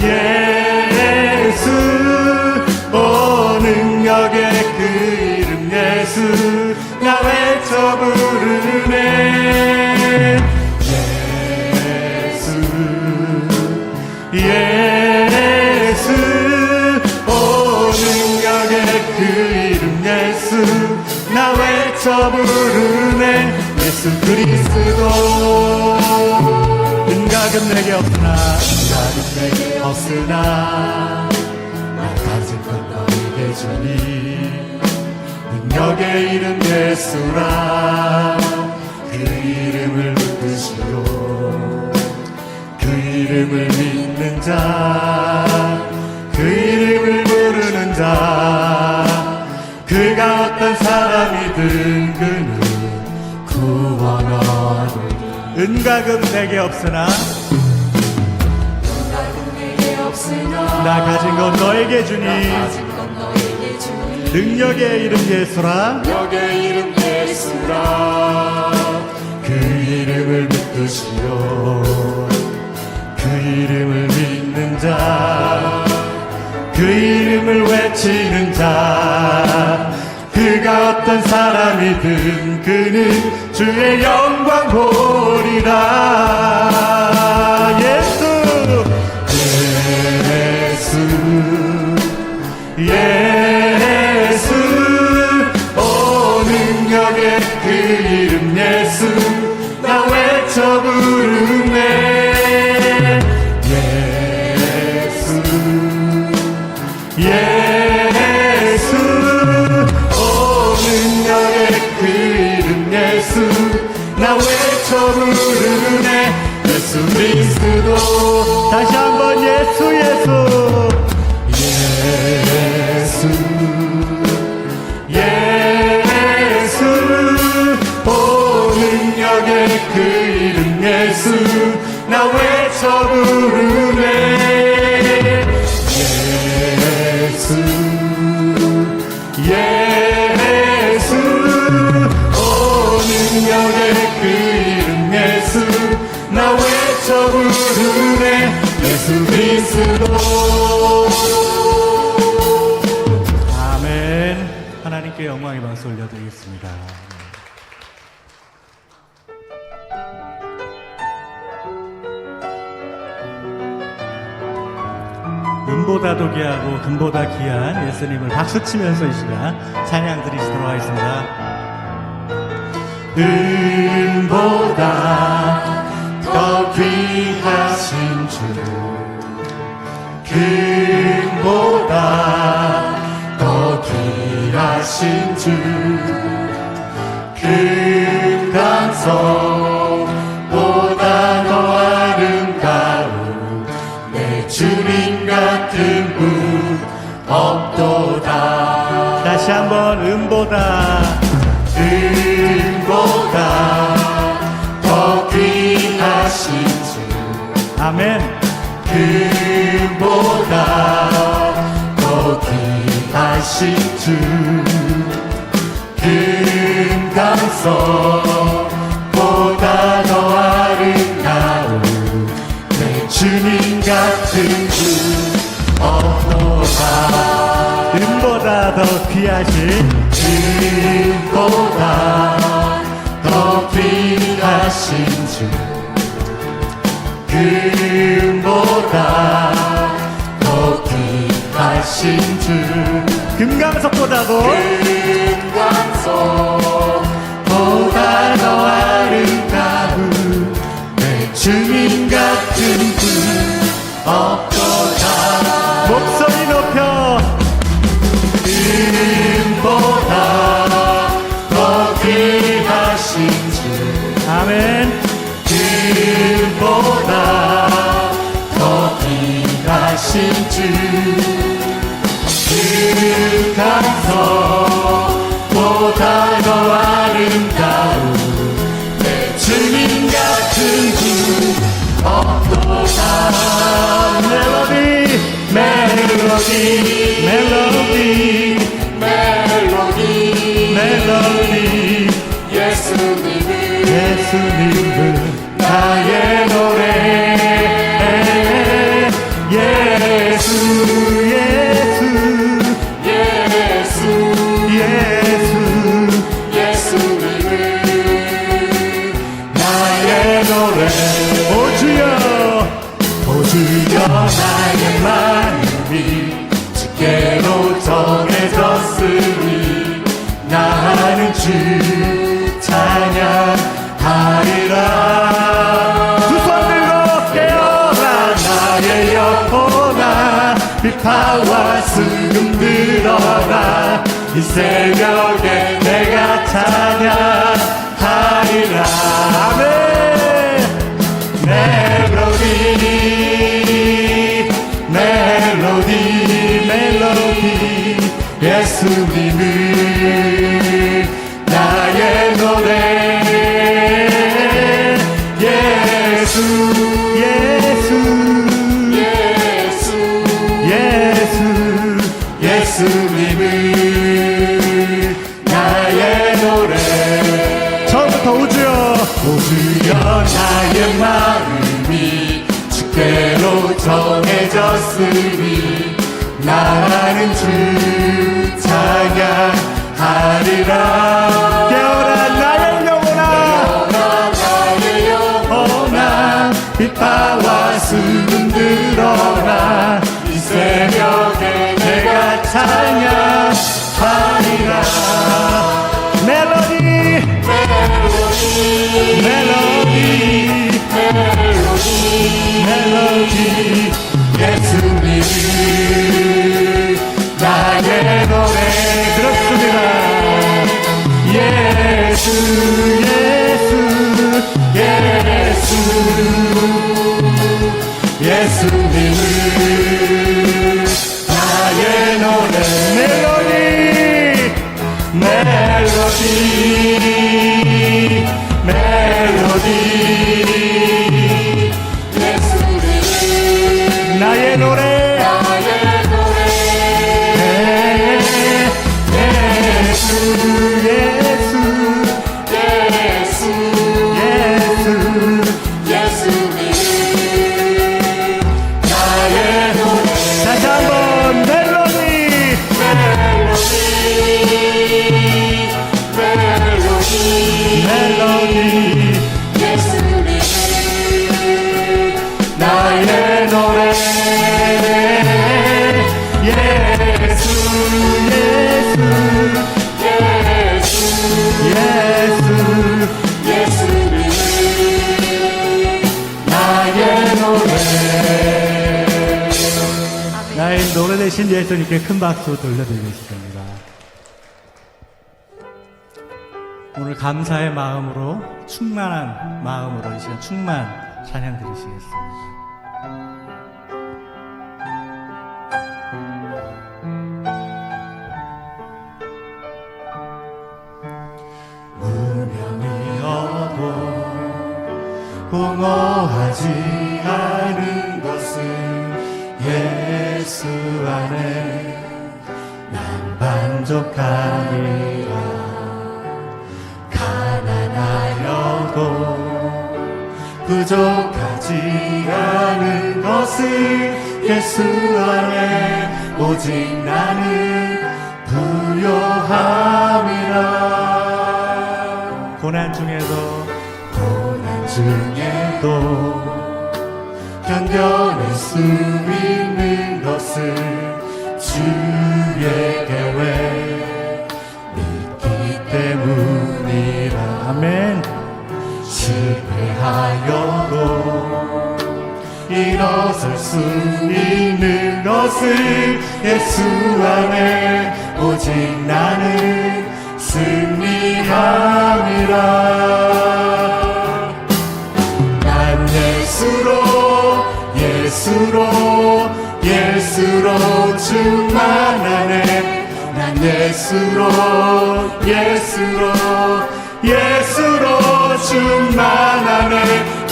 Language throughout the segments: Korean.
예수 오 능력의 그 이름 예수 나 외쳐 부르네. 예수 예수 오 능력의 그 이름 예수 나 외쳐 부르네. 예수 그리스도 은각은 내게 없으나 은각은 내게 없으나 나 가진 것 너에게 주니 능력의 이름 예수라 그 이름을 붙드시오 그 이름을 믿는 자, 그 이름을 부르는 자, 그가 어떤 사람이든 그는 구원 얻으리. 은각은 내게 없으나 나나 가진 건 너에게 주니. 능력의 이름 예수라. 너의 이름 예수라. 그 이름을 붙드시오. 그 이름을 믿는 자, 그 이름을 외치는 자, 그가 어떤 사람이든 그는 주의 영광 보리라. 은보다도 귀하고 금보다 귀한 예수님을 박수치면서 이 시간 찬양 드리시도록 하겠습니다. 은보다 더 귀하신 주 금보다 더 귀하신 주 금강성 다 다시 한번 음보다. 음보다 더 귀하신 주. 아멘. 금보다 더 귀하신 주. 금강성보다 더 아름다운 내 주님 같은 주. 은보다 더 귀하신 은보다 더 귀하신 주. 금보다 더 귀하신 주. 금강석보다도 보다 더 아름다운 내 주님 같은 분 없도다 예수 들 예수님을 나의 노래. 처음부터 우주여 우주여 나의 마음이 주께로 정해졌으니 나는 주 찬양하리라 예 예수님께 큰 박수 돌려드리겠습니다. 오늘 감사의 마음으로 충만한 마음으로 이 시간 충만 찬양 드리시겠습니다. 무명이어도 공허하지 예수 안에 난 만족하리라. 가난하여도 부족하지 않은 것은 예수 안에 오직 나는 부요함이라. 고난 중에도 고난 중에도 견뎌낼 수 있는 주의 계획 믿기 때문이라. 아멘. 실패하여도 일어설 수 있는 것을 예수 안에 오직 나는 승리함이라 예수로 충만하네. 난 예수로 예수로 예수로 충만하네.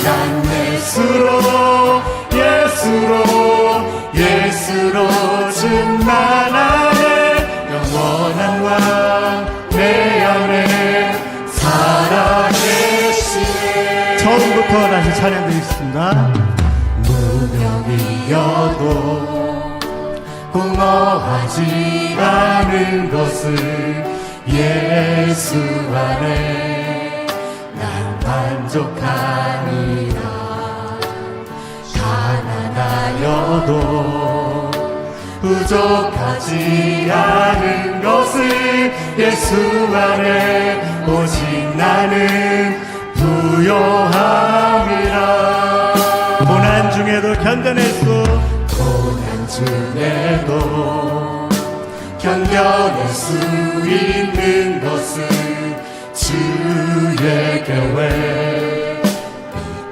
난 예수로 예수로 예수로 충만하네. 영원한 왕내 안에 살아계시네. 처음부터 다시 찬양 드리겠습니다. 무명이어도 공허하지 않은 것을 예수 안에 난 만족하니라. 가난하여도 부족하지 않은 것을 예수 안에 오직 나는 부요함이라 중에도 견뎌낼 수 있는 것은 주의 계획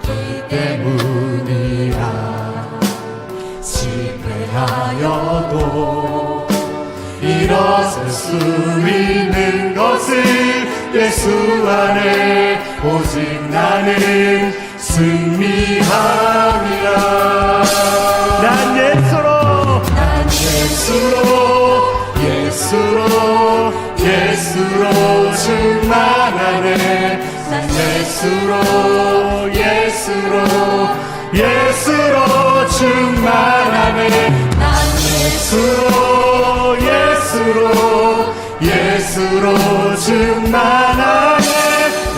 있기 때문이라 실패하여도 일어설 수 있는 것을 예수 안에 오직 나는 승리함이라 예수로 예수로 예수로 충만하네. 난 예수로 예수로 예수로 충만하네. 난 예수로 예수로 예수로 충만하네.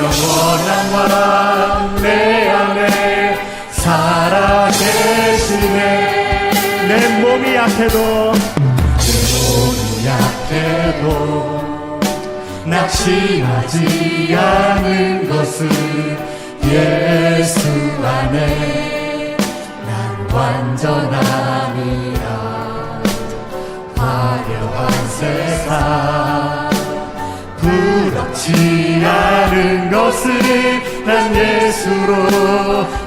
영원한 왕 내 안에 살아계시네. 내 몸이 약해도 약해도 낙심하지 않은 것은 예수 안에 난 완전함이라. 화려한 세상 부럽지 않은 것을 난 예수로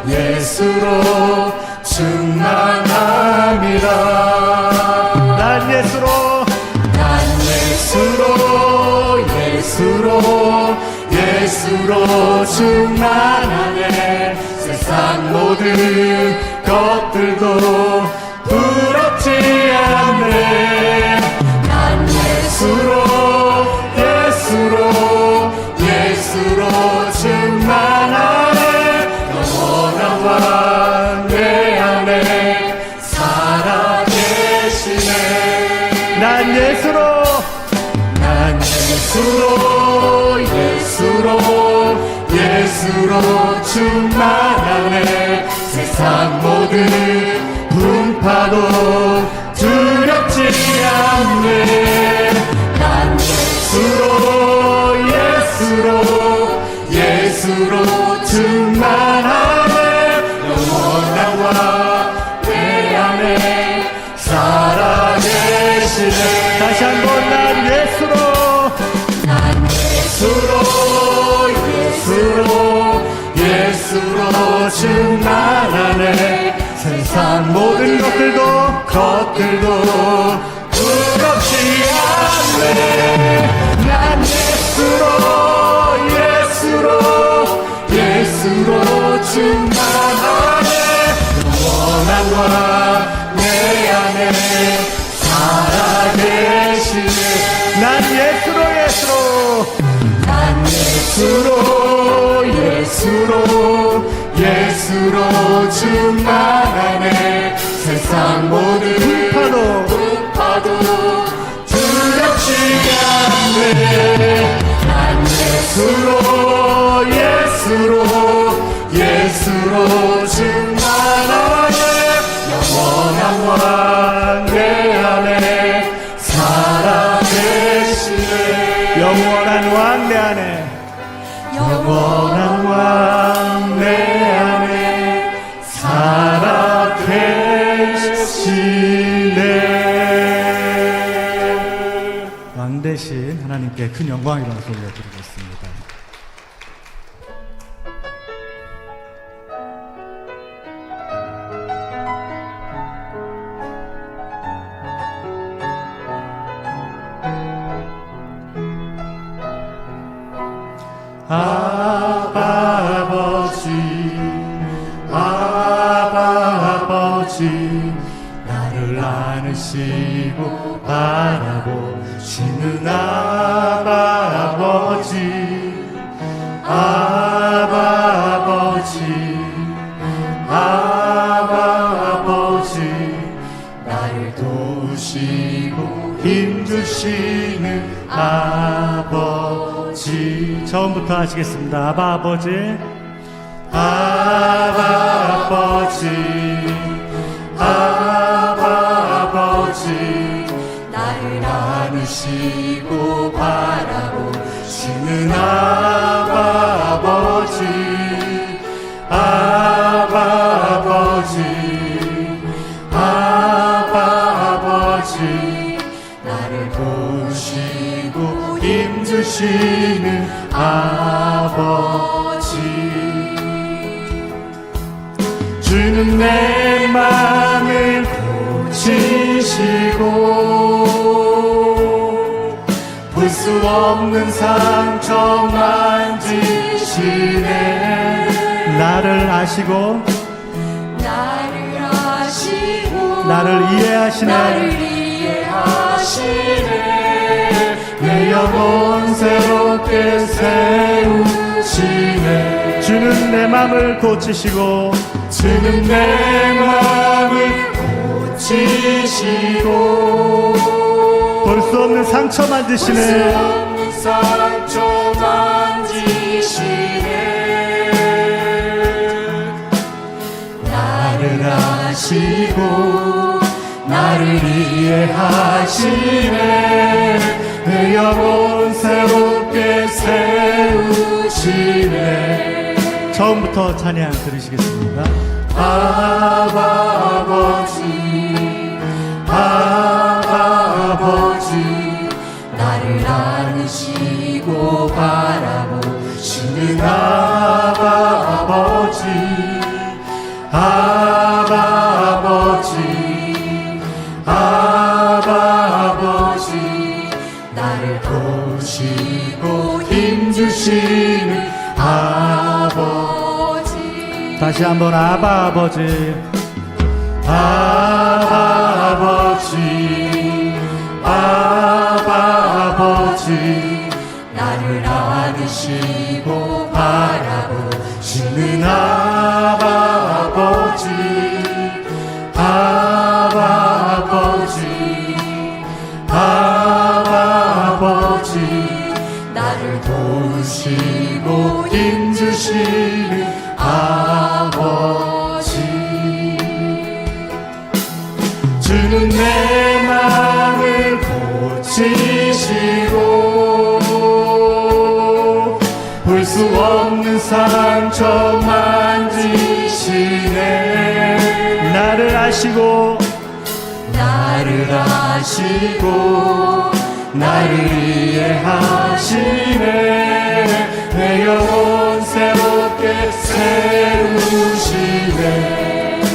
예수로 충만함이라 예수로 충만하네. 세상 모든 것들도 부럽지 않네 않 예수로 충만하네 영원한 왕내 안에 살아계시네 난 예수로 예수로 난 예수로 예수로 예수로 충만하네 세상 모든 파도 파도 두렵지 않네 난 예수로 영원한 왕 내 안에. 영원한 왕 내 안에 살아 계시네. 왕 대신 하나님께 큰 영광이라는 소리 올려드립니다. 안으시고 바라보시는 아바 아버지. 아바 아버지. 아바 아버지. 나를 도우시고 힘주시는 아버지. 처음부터 하시겠습니다. 아바 아버지. 아바 아버지. 아바 나를 안으시고 바라보시는 아바 아버지 아바 아버지 아바 아버지. 나를 보시고 힘주시는 아버지. 주는 내맘 수 없는 상처 만지시네 나를 아시고 나를 아시고 나를 이해하시네 나를 이해하시네. 내 영혼 새롭게 세우시네. 주는 내 맘을 고치시고 주는 내 맘을 고치시고 볼 수 없는 상처 만지시네. 나를 아시고 나를 이해하시네. 내 영혼 새롭게 세우시네. 처음부터 찬양 들으시겠습니다. 아바 아버 안으시고 바라보시는 아바 아버지. 아바 아버지. 아바 아버지. 나를 보시고 힘주시는 아버지. 다시 한번 아바 아버지. 아 안으시고 바라보시는 아바 아버지 아시고 나를 이해하시네. 내 영혼 새롭게 세우시네.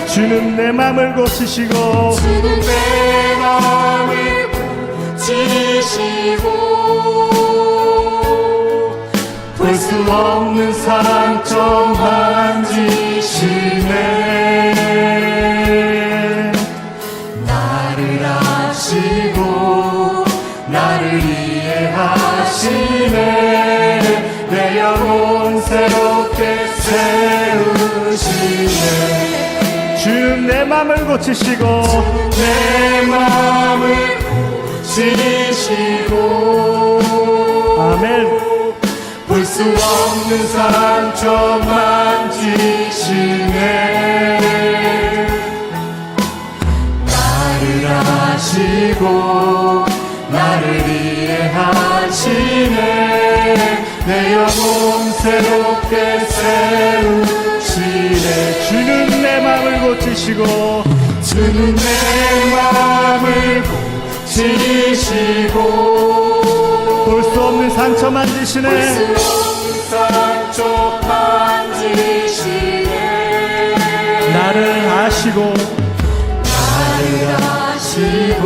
주는 내 맘을 고치시고 주는 내 마음을 고치시고 볼 수 없는 상처 만 고치시고 내 맘을 고치시고. 아멘. 볼 수 없는 상처 만지시네. 나를 아시고 나를 이해하시네. 내 영혼 새롭게 세우시네 주는 내 맘을 고치시고 주는 내 맘을 고치시고 볼 수 없는 상처 만지시네. 볼 수 없는 상처 만지시네. 나를 아시고 나를 아시고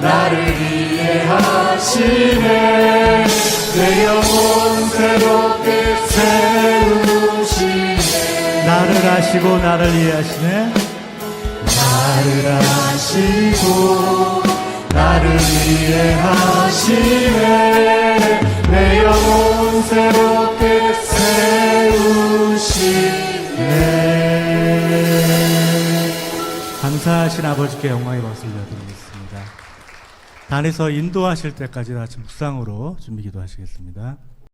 나를 이해하시네. 내 영혼 새롭게 세우시네 나를 아시고 나를 이해하시네 나를 아시고 나를 이해하시네. 내 영혼 새롭게 세우시네. 감사하신 아버지께 영광의 박수를 드리겠습니다. 단에서 인도하실 때까지 다 같이 묵상으로 준비 기도하시겠습니다